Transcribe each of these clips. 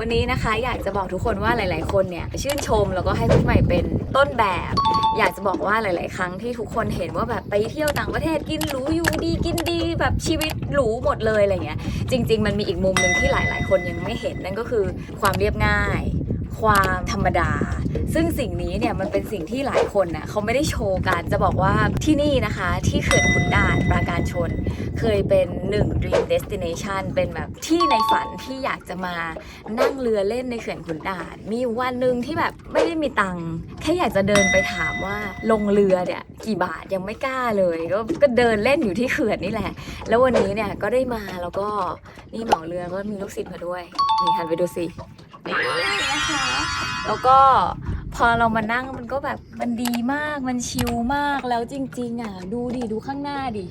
วันนี้นะคะอยากจะบอกทุกคนว่าหลาย ๆ คนเนี่ยชื่นชมแล้วก็ให้พี่ใหม่เป็นต้นแบบ อยากจะบอกว่าหลาย ๆ ครั้งที่ทุกคนเห็นว่าแบบไปเที่ยวต่างประเทศกินหรูอยู่ดีกินดีแบบชีวิตหรูหมดเลยอะไรเงี้ยจริง ๆ มันมีอีกมุมหนึ่งที่หลาย ๆ คนยังไม่เห็นนั่นก็คือความเรียบง่าย ความธรรมดา ซึ่งสิ่งนี้เนี่ยมันเป็นสิ่งที่หลายคนน่ะเขาไม่ได้โชว์กันจะบอกว่าที่นี่นะคะ ที่เขื่อนขุนด่านปราการชน เคยเป็นหนึ่ง dream destination เป็นแบบที่ในฝันที่อยากจะมานั่งเรือเล่นในเขื่อนขุนด่าน มีวันหนึ่งที่แบบไม่ได้มีตังค์แค่อยากจะเดินไปถามว่าลงเรือเนี่ยกี่บาทยังไม่กล้าเลยก็ก็เดินเล่นอยู่ที่เขื่อนนี่แหละ แล้ววันนี้เนี่ยก็ได้มาแล้วก็นี่เหมาเรือก็มีลูกศิษย์มาด้วยนี่หันไปดูสิ นี่นะคะ แล้วก็พอเรามานั่งมันก็แบบมันดีมากมันชิลมากแล้วจริง ๆ อะ ดูดิดูข้างหน้าดิ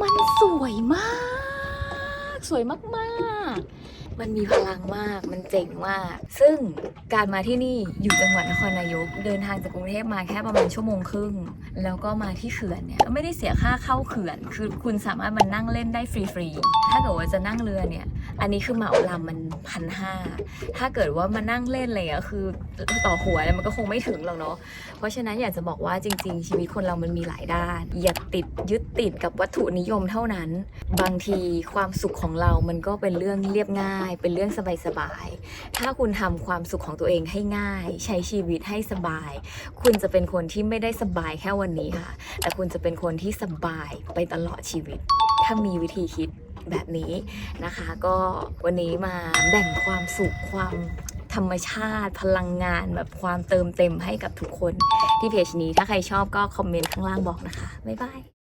มันสวยมาก สวยมากๆ มันมีพลังมากมันเจ๋งมาก ซึ่งการมาที่นี่อยู่จังหวัดนครนายก เดินทางจากกรุงเทพมาแค่ประมาณชั่วโมงครึ่ง แล้วก็มาที่เขื่อนเนี่ยไม่ได้เสียค่าเข้าเขื่อน คือคุณสามารถมานั่งเล่นได้ฟรีๆถ้าเกิดว่าจะนั่งเรือเนี่ย อันนี้คือเหมาลำมันพันห้าถ้าเกิดว่ามานั่งเล่นอะไรอย่างเงี้ยคือต่อหัวเนี่ยมันก็คงไม่ถึงหรอกเนาะเพราะฉะนั้นอยากจะบอกว่าจริง ๆ ชีวิตคนเรามันมีหลายด้าน อย่าติดยึดติดกับวัตถุนิยมเท่านั้น บางทีความสุขของเรามันก็เป็นเรื่องเรียบง่าย เป็นเรื่องสบายๆถ้าคุณทำความสุขของตัวเองให้ง่าย ใช้ชีวิตให้สบาย คุณจะเป็นคนที่ไม่ได้สบายแค่วันนี้ค่ะ แต่คุณจะเป็นคนที่สบายไปตลอดชีวิต ถ้ามีวิธีคิด แบบนี้นะคะ ก็วันนี้มาแบ่งความสุขความธรรมชาติพลังงานแบบความเติมเต็มให้กับทุกคนที่เพจนี้ถ้าใครชอบก็คอมเมนต์ข้างล่างบอกนะคะ บ๊ายบาย